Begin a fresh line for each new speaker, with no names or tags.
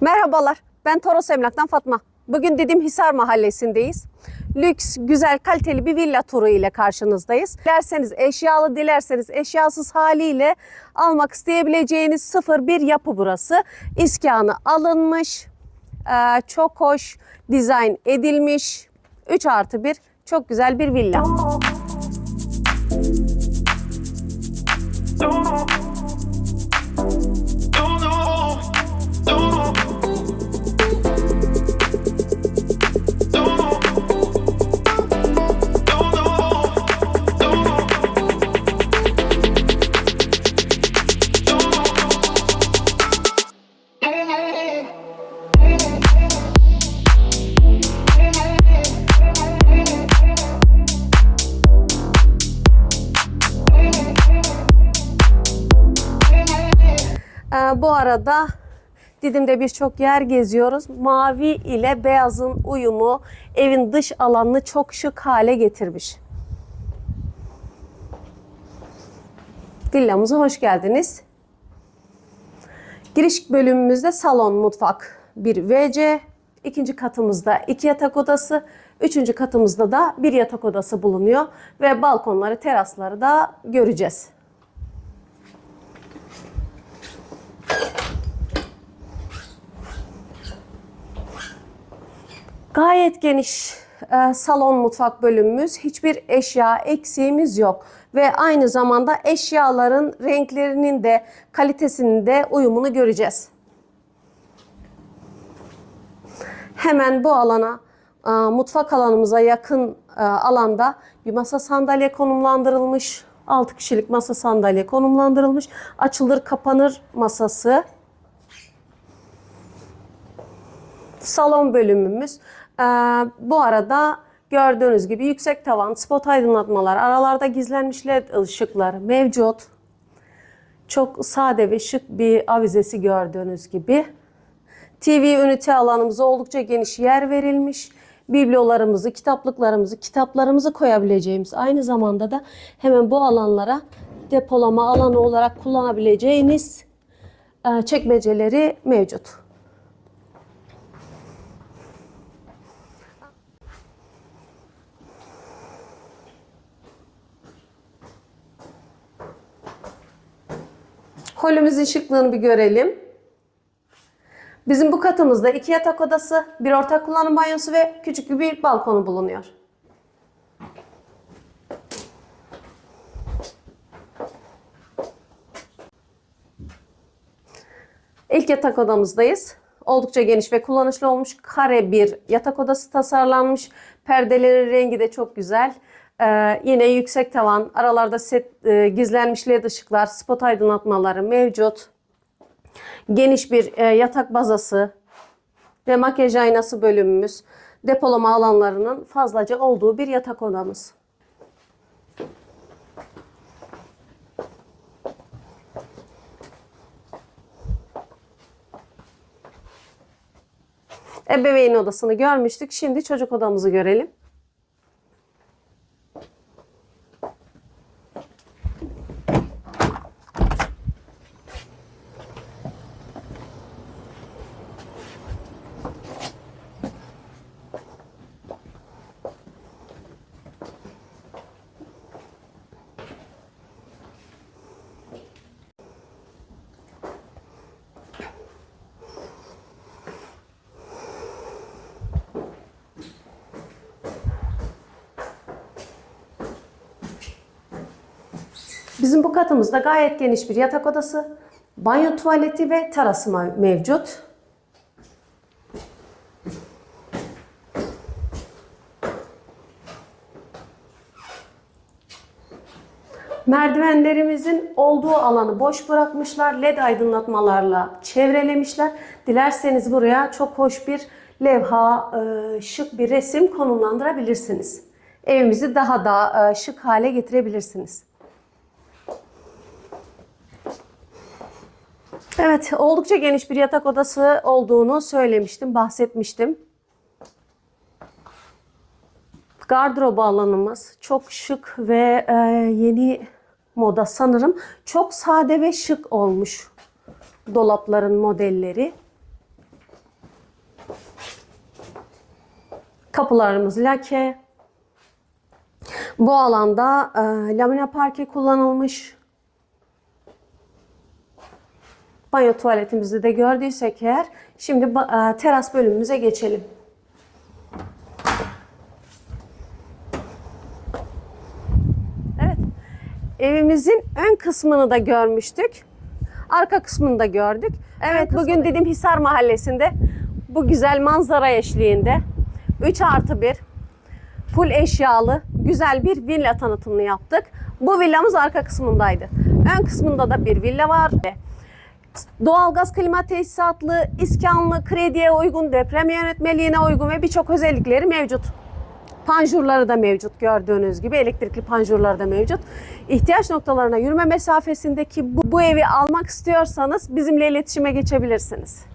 Merhabalar, ben Toros Emlak'tan Fatma. Bugün Didim Hisar Mahallesi'ndeyiz. Lüks, güzel, kaliteli bir villa turu ile karşınızdayız. Dilerseniz eşyalı, dilerseniz eşyasız haliyle almak isteyebileceğiniz sıfır bir yapı burası. İskanı alınmış, eee, çok hoş dizayn edilmiş. 3 artı 1, çok güzel bir villa. Ee, bu arada Didim'de birçok yer geziyoruz. Mavi ile beyazın uyumu evin dış alanını çok şık hale getirmiş. Villamıza hoş geldiniz. Giriş bölümümüzde salon, mutfak, bir WC, ikinci katımızda iki yatak odası, üçüncü katımızda da bir yatak odası bulunuyor ve balkonları, terasları da göreceğiz. Gayet geniş e, salon mutfak bölümümüz. Hiçbir eşya eksiğimiz yok. Ve aynı zamanda eşyaların renklerinin de kalitesinin de uyumunu göreceğiz. Hemen bu alana e, mutfak alanımıza yakın e, alanda bir masa sandalye konumlandırılmış. 6 kişilik masa sandalye konumlandırılmış. Açılır kapanır masası. salon bölümümüz. Ee, bu arada gördüğünüz gibi yüksek tavan, spot aydınlatmalar, aralarda gizlenmiş led ışıklar mevcut. Çok sade ve şık bir avizesi gördüğünüz gibi. TV ünite alanımıza oldukça geniş yer verilmiş. Biblolarımızı, kitaplıklarımızı, kitaplarımızı koyabileceğimiz aynı zamanda da hemen bu alanlara depolama alanı olarak kullanabileceğiniz e, çekmeceleri mevcut. Holümüzün şıklığını bir görelim. Bizim bu katımızda iki yatak odası, bir ortak kullanım banyosu ve küçük bir balkonu bulunuyor. İlk yatak odamızdayız. Oldukça geniş ve kullanışlı olmuş kare bir yatak odası tasarlanmış. Perdelerin rengi de çok güzel. Ee, yine yüksek tavan, aralarda set e, gizlenmiş led ışıklar, spot aydınlatmaları mevcut. Geniş bir e, yatak bazası ve makyaj aynası bölümümüz. Depolama alanlarının fazlaca olduğu bir yatak odamız. Ebeveyn odasını görmüştük. Şimdi çocuk odamızı görelim. Bizim bu katımızda gayet geniş bir yatak odası, banyo tuvaleti ve terası mevcut. Merdivenlerimizin olduğu alanı boş bırakmışlar. LED aydınlatmalarla çevrelemişler. Dilerseniz buraya çok hoş bir levha, e, şık bir resim konumlandırabilirsiniz. Evimizi daha da e, şık hale getirebilirsiniz. Evet, oldukça geniş bir yatak odası olduğunu söylemiştim, bahsetmiştim. Gardırop alanımız çok şık ve e, yeni moda sanırım. Çok sade ve şık olmuş dolapların modelleri. Kapılarımız lake. Bu alanda e, lamina parke kullanılmış. Banyo tuvaletimizi de gördüysek eğer şimdi e, teras bölümümüze geçelim. Evet. Evimizin ön kısmını da görmüştük. Arka kısmını da gördük. Evet bugün Didim Hisar Mahallesi'nde bu güzel manzara eşliğinde 3 artı 1 full eşyalı güzel bir villa tanıtımını yaptık. Bu villamız arka kısmındaydı. Ön kısmında da bir villa var. Doğalgaz klima tesisatlı, iskanlı, krediye uygun, deprem yönetmeliğine uygun ve birçok özellikleri mevcut. Panjurları da mevcut gördüğünüz gibi elektrikli panjurları da mevcut. İhtiyaç noktalarına yürüme mesafesindeki bu, bu evi almak istiyorsanız bizimle iletişime geçebilirsiniz.